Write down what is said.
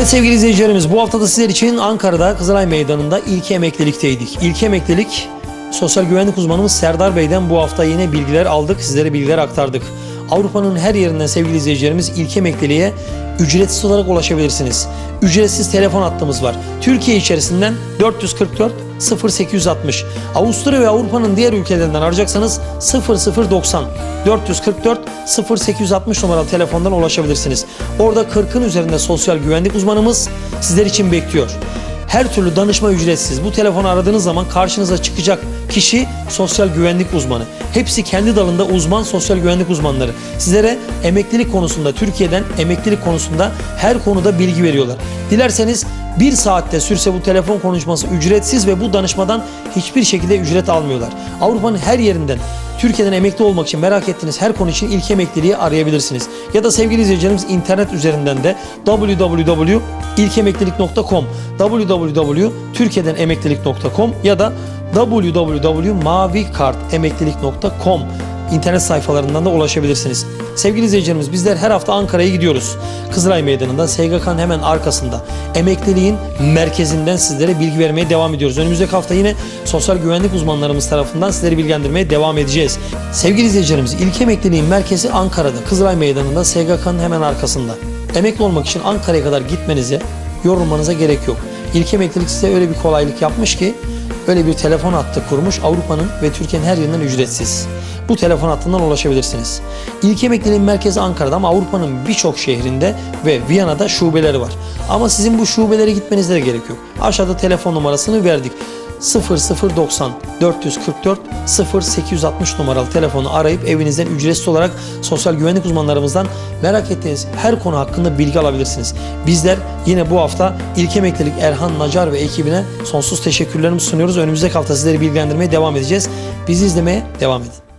Evet sevgili izleyicilerimiz bu hafta da sizler için Ankara'da Kızılay Meydanı'nda ilk emeklilikteydik. İlk emeklilik sosyal güvenlik uzmanımız Serdar Bey'den bu hafta yine bilgiler aldık, sizlere bilgiler aktardık. Avrupa'nın her yerinden sevgili izleyicilerimiz ilk emekliliğe ücretsiz olarak ulaşabilirsiniz. Ücretsiz telefon hattımız var. Türkiye içerisinden 444 0860. Avusturya ve Avrupa'nın diğer ülkelerinden arayacaksanız 0090 444 0860 numaralı telefondan ulaşabilirsiniz. Orada 40'ın üzerinde sosyal güvenlik uzmanımız sizler için bekliyor. Her türlü danışma ücretsiz. Bu telefonu aradığınız zaman karşınıza çıkacak kişi sosyal güvenlik uzmanı. Hepsi kendi dalında uzman sosyal güvenlik uzmanları. Sizlere emeklilik konusunda, Türkiye'den emeklilik konusunda her konuda bilgi veriyorlar. Dilerseniz bir saatte sürse bu telefon konuşması ücretsiz ve bu danışmadan hiçbir şekilde ücret almıyorlar. Avrupa'nın her yerinden Türkiye'den emekli olmak için merak ettiğiniz her konu için ilk emekliliği arayabilirsiniz. Ya da sevgili izleyicilerimiz internet üzerinden de www.ilkemeklilik.com www.türkiyedenemeklilik.com ya da www.mavikartemeklilik.com internet sayfalarından da ulaşabilirsiniz. Sevgili izleyicilerimiz bizler her hafta Ankara'ya gidiyoruz. Kızılay Meydanı'nda SGK'nın hemen arkasında emekliliğin merkezinden sizlere bilgi vermeye devam ediyoruz. Önümüzdeki hafta yine sosyal güvenlik uzmanlarımız tarafından sizleri bilgilendirmeye devam edeceğiz. Sevgili izleyicilerimiz ilk emekliliğin merkezi Ankara'da Kızılay Meydanı'nda SGK'nın hemen arkasında. Emekli olmak için Ankara'ya kadar gitmenize, yorulmanıza gerek yok. İlk emeklilik size öyle bir kolaylık yapmış ki öyle bir telefon hattı kurmuş Avrupa'nın ve Türkiye'nin her yerinden ücretsiz. Bu telefon hattından ulaşabilirsiniz. İlk emekliliğin merkezi Ankara'da ama Avrupa'nın birçok şehrinde ve Viyana'da şubeleri var. Ama sizin bu şubelere gitmenize de gerek yok. Aşağıda telefon numarasını verdik. 0090 444 0860 numaralı telefonu arayıp evinizden ücretsiz olarak sosyal güvenlik uzmanlarımızdan merak ettiğiniz her konu hakkında bilgi alabilirsiniz. Bizler yine bu hafta İlk Emeklilik Erhan Nacar ve ekibine sonsuz teşekkürlerimizi sunuyoruz. Önümüzdeki hafta sizleri bilgilendirmeye devam edeceğiz. Bizi izlemeye devam edin.